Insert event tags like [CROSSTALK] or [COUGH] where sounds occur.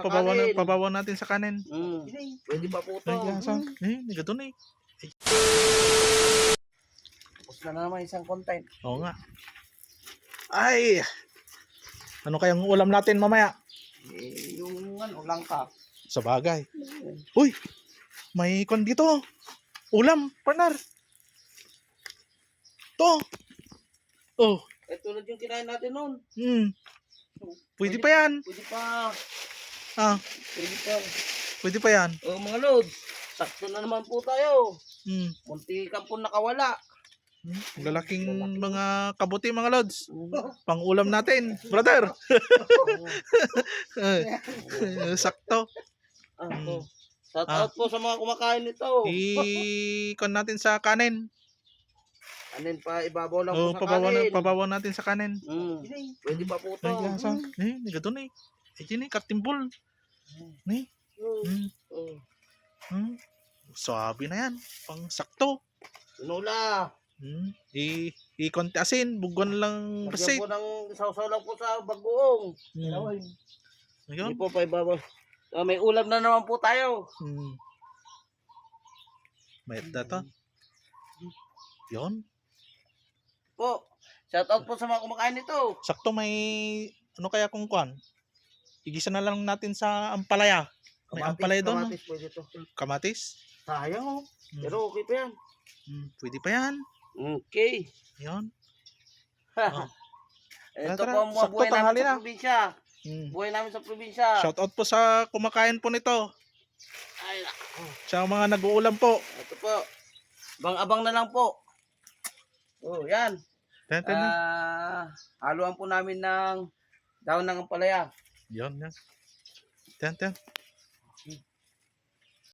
Pabawa, na, pabawa natin sa kanin. Mm. Pwede pa po to. Ay, asa? Eh, hindi ganun eh. Tapos na naman isang content. Oo nga. Ay! Ano kayang ulam natin mamaya? Eh, yung ano, langka. Sa bagay. Uy! May kon dito. Ulam, partner. To. Oh, Eh, tulad yung kinain natin noon. hmm. Pwede pa yan. Pwede pa. Ah, Pwede pa. pwede pa yan. O mga lods, sakto na naman po tayo. Hmm. Munti ka po nakawala. Hmm. Lalaking mga kabuti mga lods. Mm. Pang ulam natin, brother. [LAUGHS] Sakto. Ah, Mm. po. Shout Ah. out po sa mga kumakain nito. I-kon natin sa kanin. Anin pa, ibabaw lang Oh, po sa pabawa, na, kanin. pabawa natin sa kanin. Mm. Pwede pa po to. Ay, asa? Eh, hindi ganun eh. Eh, yun eh, katimbol. Eh, Mm. hmm. Mm. Hmm. Sabi na yan. Pang sakto. Sinula. Hmm. I i-konti asin, bugon lang Lagyan receipt. po ng sausaw lang po sa bagoong. Hmm. Hindi Ayun. po pa ibabaw. Ah, may ulam na naman po tayo. Hmm. Mayat na to. Yun. Po. Shout out po sa mga kumakain nito. Sakto may ano kaya kung kwan? Igisa na lang natin sa ampalaya. May ampalaya doon. no? Kamatis pwede to. Kamatis. Sayang oh. Hmm. Pero okay pa yan. Hmm. Pwede pa yan. Okay. Yun. Ito Tara, po ang buhay namin tanghali sa na. probinsya. Hmm. Buhay namin sa probinsya. Shout out po sa kumakain po nito. Ay, nako. Sa mga nag-uulam po. Ito po. Abang-abang na lang po. Oh, yan. Ten, ten, ten. Ah, haluan po namin ng daon ng ampalaya. 要呢，等等。